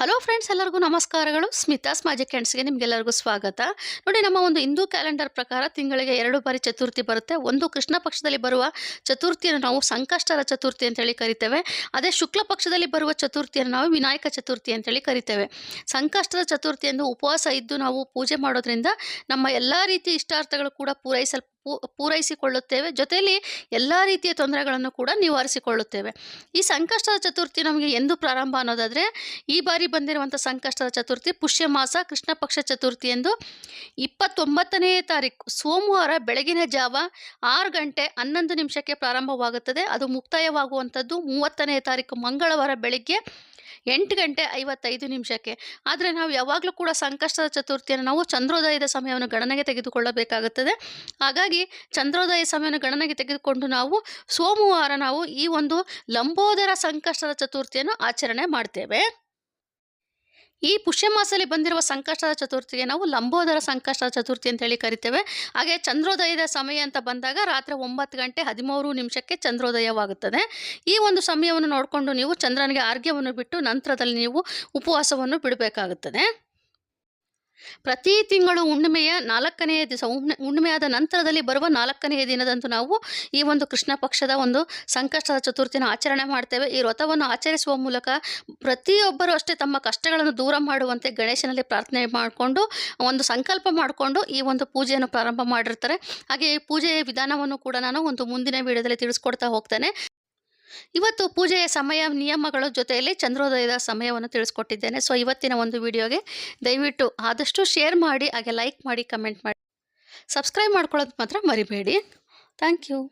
Hello friends ಎಲ್ಲರಿಗೂ ನಮಸ್ಕಾರಗಳು. Smitha's magic ಹ್ಯಾಂಡ್ಸ್ಗೆ ನಿಮಗೆಲ್ಲರಿಗೂ ಸ್ವಾಗತ. ನೋಡಿ, ನಮ್ಮ ಒಂದು ಹಿಂದೂ ಕ್ಯಾಲೆಂಡರ್ ಪ್ರಕಾರ ತಿಂಗಳಿಗೆ ಎರಡು ಬಾರಿ ಚತುರ್ಥಿ ಬರುತ್ತೆ. ಒಂದು ಕೃಷ್ಣ ಪಕ್ಷದಲ್ಲಿ ಬರುವ ಚತುರ್ಥಿಯನ್ನು ನಾವು ಸಂಕಷ್ಟರ ಚತುರ್ಥಿ ಅಂತೇಳಿ ಕರಿತೇವೆ. ಅದೇ ಶುಕ್ಲ ಪಕ್ಷದಲ್ಲಿ ಬರುವ ಚತುರ್ಥಿಯನ್ನು ನಾವು ವಿನಾಯಕ ಚತುರ್ಥಿ ಅಂತೇಳಿ ಕರಿತೇವೆ. ಸಂಕಷ್ಟದ ಚತುರ್ಥಿ ಎಂದು ಉಪವಾಸ ಇದ್ದು ನಾವು ಪೂಜೆ ಮಾಡೋದ್ರಿಂದ ನಮ್ಮ ಎಲ್ಲ ರೀತಿಯ ಇಷ್ಟಾರ್ಥಗಳು ಕೂಡ ಪೂರೈಸಲ್ ಪೂರೈಸಿಕೊಳ್ಳುತ್ತೇವೆ. ಜೊತೆಯಲ್ಲಿ ಎಲ್ಲ ರೀತಿಯ ತೊಂದರೆಗಳನ್ನು ಕೂಡ ನಿವಾರಿಸಿಕೊಳ್ಳುತ್ತೇವೆ. ಈ ಸಂಕಷ್ಟದ ಚತುರ್ಥಿ ನಮಗೆ ಎಂದು ಪ್ರಾರಂಭ ಅನ್ನೋದಾದರೆ, ಈ ಬಾರಿ ಬಂದಿರುವಂಥ ಸಂಕಷ್ಟದ ಚತುರ್ಥಿ ಪುಷ್ಯ ಮಾಸ ಕೃಷ್ಣ ಪಕ್ಷ ಚತುರ್ಥಿ ಎಂದು ಇಪ್ಪತ್ತೊಂಬತ್ತನೇ ತಾರೀಕು ಸೋಮವಾರ ಬೆಳಗಿನ ಜಾವ ಆರು ಗಂಟೆ ಹನ್ನೊಂದು ನಿಮಿಷಕ್ಕೆ ಪ್ರಾರಂಭವಾಗುತ್ತದೆ. ಅದು ಮುಕ್ತಾಯವಾಗುವಂಥದ್ದು ಮೂವತ್ತನೇ ತಾರೀಕು ಮಂಗಳವಾರ ಬೆಳಿಗ್ಗೆ ಎಂಟು ಗಂಟೆ ಐವತ್ತೈದು ನಿಮಿಷಕ್ಕೆ. ಆದರೆ ನಾವು ಯಾವಾಗಲೂ ಕೂಡ ಸಂಕಷ್ಟದ ಚತುರ್ಥಿಯನ್ನು ನಾವು ಚಂದ್ರೋದಯದ ಸಮಯವನ್ನು ಗಣನೆಗೆ ತೆಗೆದುಕೊಳ್ಳಬೇಕಾಗುತ್ತದೆ. ಹಾಗಾಗಿ ಚಂದ್ರೋದಯ ಸಮಯವನ್ನು ಗಣನೆಗೆ ತೆಗೆದುಕೊಂಡು ನಾವು ಸೋಮವಾರ ನಾವು ಈ ಒಂದು ಲಂಬೋದರ ಸಂಕಷ್ಟದ ಚತುರ್ಥಿಯನ್ನು ಆಚರಣೆ ಮಾಡ್ತೇವೆ. ಈ ಪುಷ್ಯಮಾಸದಲ್ಲಿ ಬಂದಿರುವ ಸಂಕಷ್ಟದ ಚತುರ್ಥಿಗೆ ನಾವು ಲಂಬೋದರ ಸಂಕಷ್ಟದ ಚತುರ್ಥಿ ಅಂತ ಹೇಳಿ ಕರಿತೇವೆ. ಹಾಗೆ ಚಂದ್ರೋದಯದ ಸಮಯ ಅಂತ ಬಂದಾಗ ರಾತ್ರಿ ಒಂಬತ್ತು ಗಂಟೆ ಹದಿಮೂರು ನಿಮಿಷಕ್ಕೆ ಚಂದ್ರೋದಯವಾಗುತ್ತದೆ. ಈ ಒಂದು ಸಮಯವನ್ನು ನೋಡಿಕೊಂಡು ನೀವು ಚಂದ್ರನಿಗೆ ಆರ್ಘ್ಯವನ್ನು ಬಿಟ್ಟು ನಂತರದಲ್ಲಿ ನೀವು ಉಪವಾಸವನ್ನು ಬಿಡಬೇಕಾಗುತ್ತದೆ. ಪ್ರತಿ ತಿಂಗಳು ಹುಣ್ಣಿಮೆಯ ನಾಲ್ಕನೆಯ ದಿವಸ, ಹುಣ್ಣೆ, ಹುಣ್ಣಿಮೆಯಾದ ನಂತರದಲ್ಲಿ ಬರುವ ನಾಲ್ಕನೆಯ ದಿನದಂದು ನಾವು ಈ ಒಂದು ಕೃಷ್ಣ ಪಕ್ಷದ ಒಂದು ಸಂಕಷ್ಟದ ಚತುರ್ಥಿನ ಆಚರಣೆ ಮಾಡ್ತೇವೆ. ಈ ವ್ರತವನ್ನು ಆಚರಿಸುವ ಮೂಲಕ ಪ್ರತಿಯೊಬ್ಬರು ಅಷ್ಟೇ ತಮ್ಮ ಕಷ್ಟಗಳನ್ನು ದೂರ ಮಾಡುವಂತೆ ಗಣೇಶನಲ್ಲಿ ಪ್ರಾರ್ಥನೆ ಮಾಡಿಕೊಂಡು, ಒಂದು ಸಂಕಲ್ಪ ಮಾಡಿಕೊಂಡು ಈ ಒಂದು ಪೂಜೆಯನ್ನು ಪ್ರಾರಂಭ ಮಾಡಿರ್ತಾರೆ. ಹಾಗೆ ಈ ಪೂಜೆಯ ವಿಧಾನವನ್ನು ಕೂಡ ನಾನು ಒಂದು ಮುಂದಿನ ವಿಡಿಯೋದಲ್ಲಿ ತಿಳಿಸ್ಕೊಡ್ತಾ ಹೋಗ್ತೇನೆ. ಇವತ್ತು ಪೂಜೆಯ ಸಮಯ, ನಿಯಮಗಳ ಜೊತೆಯಲ್ಲಿ ಚಂದ್ರೋದಯದ ಸಮಯವನ್ನು ತಿಳಿಸ್ಕೊಟ್ಟಿದ್ದೇನೆ. ಸೊ ಇವತ್ತಿನ ಒಂದು ವಿಡಿಯೋಗೆ ದಯವಿಟ್ಟು ಆದಷ್ಟು ಶೇರ್ ಮಾಡಿ, ಹಾಗೆ ಲೈಕ್ ಮಾಡಿ ಕಮೆಂಟ್ ಮಾಡಿ. ಸಬ್ಸ್ಕ್ರೈಬ್ ಮಾಡ್ಕೊಳ್ಳೋದು ಮಾತ್ರ ಮರಿಬೇಡಿ. Thank you